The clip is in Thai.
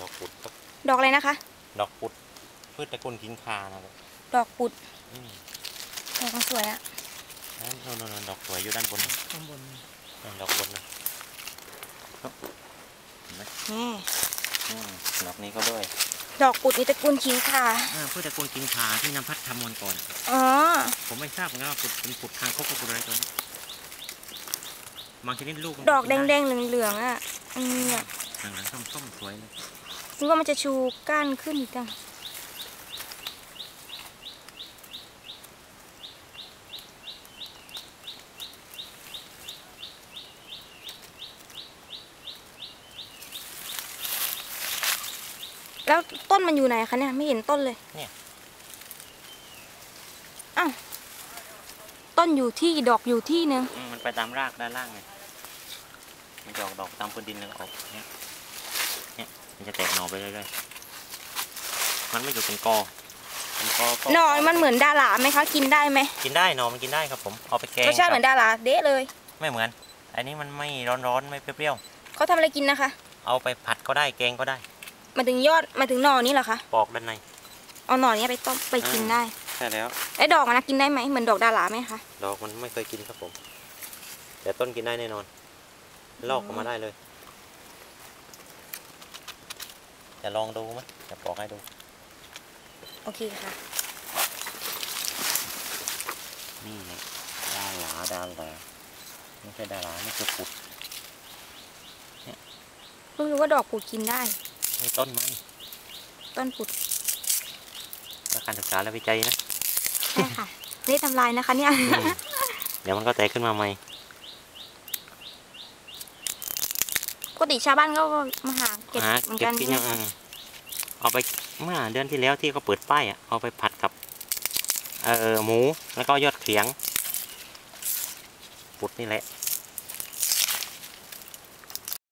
ดอกปุดครับ ดอกอะไรนะคะ ดอกปุดพืชตระกูลกินคานะครับดอกปุดอืมดอกมันสวยอะนั่นโน่นโน่นโน่นดอกสวยอยู่ด้านบนข้างบนนั่นดอกบนนะนี่อืมดอกนี้ก็ด้วยดอกปุดนี่ตระกูลขิงข่าอ่าพืชตระกูลกินคาที่น้ำพัดทำวันก่อน อ๋อ ผมไม่ทราบเหมือนกันว่าปุดเป็นปุดคางคกกับปุดอะไรตัวนี้บางชนิดลูกมันดอกแนไดงๆเหลืองๆอะอืม เนี่ยหลังๆส้มๆสวยเลยนึกว่ามันจะชูก้านขึ้นอีกจังแล้วต้นมันอยู่ไหนคะเนี่ยไม่เห็นต้นเลย เนี่ยอ้าวต้นอยู่ที่ดอกอยู่ที่นึงอืมมันไปตามรากด้านล่างไงมันจะออกดอกตามพื้นดินแล้วก็ออกเนี่ย เนี่ยมันจะแตกหน่อไปเรื่อยๆมันไม่อยู่เป็นกอเป็นกอก็หน่อมันเหมือนดาราไหมคะ กินได้ไหมกินได้หน่อมันกินได้ครับผมเอาไปแกงรสชาติเหมือนคบดาราเด๊ะเลย ไม่เหมือน อันนี้มันไม่ร้อนๆไม่เปรี้ยวเขาทำอะไรกินนะคะๆเอาไปผัดก็ได้แกงก็ได้มาถึงยอดมาถึงหน่อนี้เหรอคะปอกด้านในเอาหน่อนี้ไปต้มไปกินได้ใช่แล้วไอ้ดอกมันนะกินได้ไหมเหมือนดอกดาราไหมคะดอกมันไม่เคยกินครับผมแต่ต้นกินได้แน่นอนลอกออกมาได้เลย จะลองดูไหมจะปอกให้ดู โอเคค่ะ นี่ไงดาราดาราไม่ใช่ดารานี่คือปุดเพิ่งรู้ว่าดอกปุดกินได้นี่ต้นมัน ต้นปุดและการศึกษาและวิจัยนะ ใช่ค่ะไม่ได้ทำลายนะคะเนี่ยอืมเดี๋ยวมันก็แตกขึ้นมาใหม่ ปกติชาวบ้านก็มาหาเก็บหาเหมือนเก็บกันกินใช่ยังไหมอืมเอาไปเมื่อเดือนที่แล้วที่เขาเปิดป้ายอะเอาไปผัดกับ เออหมูแล้วก็ยอดเขียงปุดนี่แหละ